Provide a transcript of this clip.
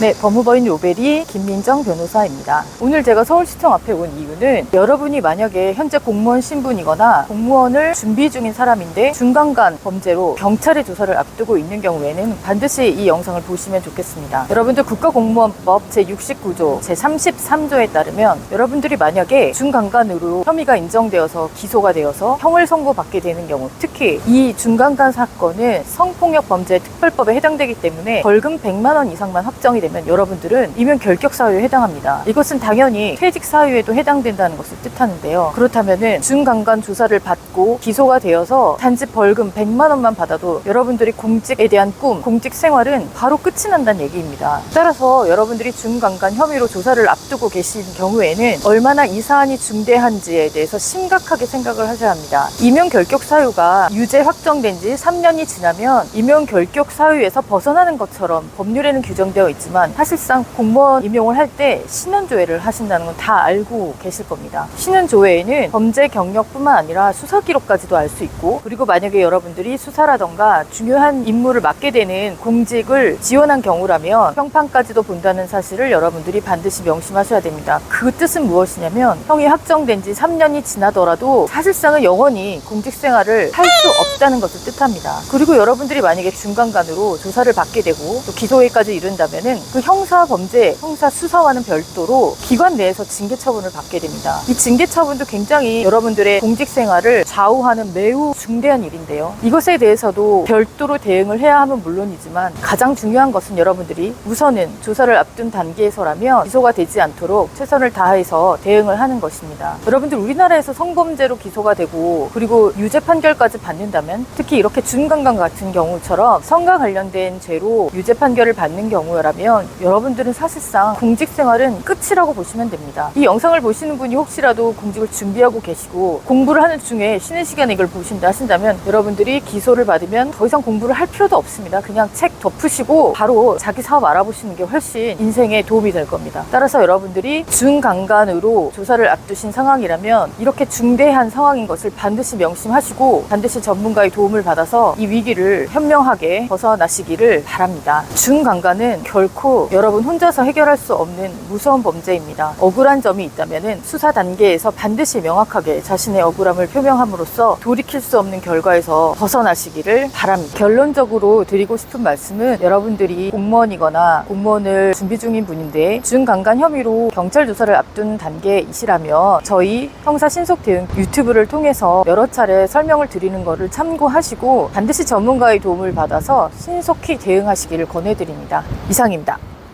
네, 법무법인 로베리 김민정 변호사입니다. 오늘 제가 서울시청 앞에 온 이유는 여러분이 만약에 현재 공무원 신분이거나 공무원을 준비 중인 사람인데 중간간 범죄로 경찰의 조사를 앞두고 있는 경우에는 반드시 이 영상을 보시면 좋겠습니다. 여러분들 국가공무원법 제69조 제33조에 따르면 여러분들이 만약에 중간간으로 혐의가 인정되어서 기소가 되어서 형을 선고받게 되는 경우 특히 이 중간간 사건은 성폭력 범죄 특별법에 해당되기 때문에 벌금 100만 원 이상만 확정이 되면 여러분들은 이면 결격 사유에 해당합니다. 이것은 당연히 퇴직 사유에도 해당된다는 것을 뜻하는데요. 그렇다면은 중간간 조사를 받고 기소가 되어서 단지 벌금 100만 원만 받아도 여러분들이 공직에 대한 꿈, 공직 생활은 바로 끝이 난다는 얘기입니다. 따라서 여러분들이 중간간 혐의로 조사를 앞두고 계신 경우에는 얼마나 이 사안이 중대한지에 대해서 심각하게 생각을 하셔야 합니다. 임용 결격 사유가 유죄 확정된 지 3년이 지나면 임용 결격 사유에서 벗어나는 것처럼 법률에는 규정되어 있지만 사실상 공무원 임용을 할 때 신원조회를 하신다는 건 다 알고 계실 겁니다. 신원조회에는 범죄 경력뿐만 아니라 수사 기록까지도 알 수 있고 그리고 만약에 여러분들이 수사라던가 중요한 임무를 맡게 되는 공직을 지원한 경우라면 평판까지도 본다는 사실을 여러분들이 반드시 명심하셔야 됩니다. 그 뜻은 무엇이냐면 형이 확정된 지 3년이 지나더라도 사실상은 영원히 공직 생활을 할 수 없다는 것을 뜻합니다. 그리고 여러분들이 만약에 중간간으로 조사를 받게 되고 또 기소회까지 이른다면은 그 형사 범죄, 형사 수사와는 별도로 기관 내에서 징계 처분을 받게 됩니다. 이 징계 처분도 굉장히 여러분들의 공직 생활을 좌우하는 매우 중대한 일인데요. 이것에 대해서도 별도로 대응을 해야 하면 물론이지만 가장 중요한 것은 여러분들이 우선은 조사를 앞둔 단계에서라면 기소가 되지 않도록 최선을 다해서 대응을 하는 것입니다. 여러분들 우리나라에서 성범죄로 기소가 되고 그리고 유죄 판결까지 받는다면 특히 이렇게 중간간 같은 경우처럼 성과 관련된 죄로 유죄 판결을 받는 경우라면 여러분들은 사실상 공직 생활은 끝이라고 보시면 됩니다. 이 영상을 보시는 분이 혹시라도 공직을 준비하고 계시고 공부를 하는 중에 쉬는 시간에 이걸 보신다 하신다면 여러분들이 기소를 받으면 더 이상 공부를 할 필요도 없습니다. 그냥 책 덮으시고 바로 자기 사업 알아보시는 게 훨씬 인생에 도움이 될 겁니다. 따라서 여러분들이 중간간으로 조사를 앞두신 상황이라면 이렇게 중대한 상황인 것을 반드시 명심하시고 반드시 전문가의 도움을 받아서 이 위기를 현명하게 벗어나시기를 바랍니다. 중간간은 결코 여러분 혼자서 해결할 수 없는 무서운 범죄입니다. 억울한 점이 있다면 수사 단계에서 반드시 명확하게 자신의 억울함을 표명함으로써 돌이킬 수 없는 결과에서 벗어나시기를 바랍니다. 결론적으로 드리고 싶은 말씀은 여러분들이 공무원이거나 공무원을 준비 중인 분인데 중간간 혐의로 경찰 조사를 앞둔 단계이시라면 저희 형사 신속 대응 유튜브를 통해서 여러 차례 설명을 드리는 것을 참고하시고 반드시 전문가의 도움을 받아서 신속히 대응하시기를 권해드립니다. 이상입니다.